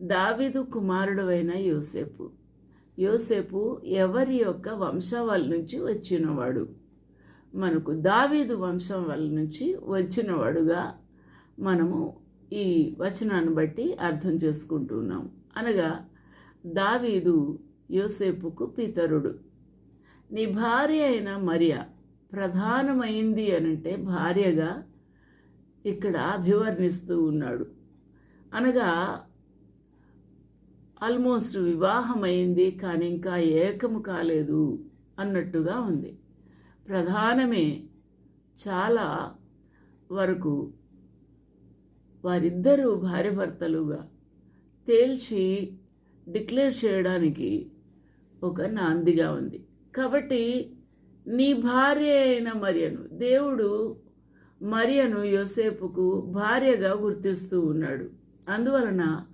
దావీదు కుమారుడు అయిన యోసేపు. యోసేపు ఎవరి యొక్క వంశావళి నుంచి వచ్చినవాడు? మనకు దావీదు వంశం వాళ్ళ నుంచి వచ్చినవాడుగా మనము ఈ వచనాన్ని బట్టి అర్థం చేసుకుంటున్నాం. అనగా దావీదు యోసేపుకు పితరుడు. నీ భార్య అయిన మరియా ప్రధానమైంది అనంటే భార్యగా ఇక్కడ అభివర్ణిస్తూ ఉన్నాడు. అనగా ఆల్మోస్ట్ వివాహమైంది కానీ ఇంకా ఏకము కాలేదు అన్నట్టుగా ఉంది. ప్రధానమే చాలా వరకు వారిద్దరూ భార్యభర్తలుగా తేల్చి డిక్లేర్ చేయడానికి ఒక నాందిగా ఉంది. కాబట్టి నీ భార్య అయిన మరియను దేవుడు మరియను యోసేపుకు భార్యగా గుర్తిస్తూ ఉన్నాడు. అందువలన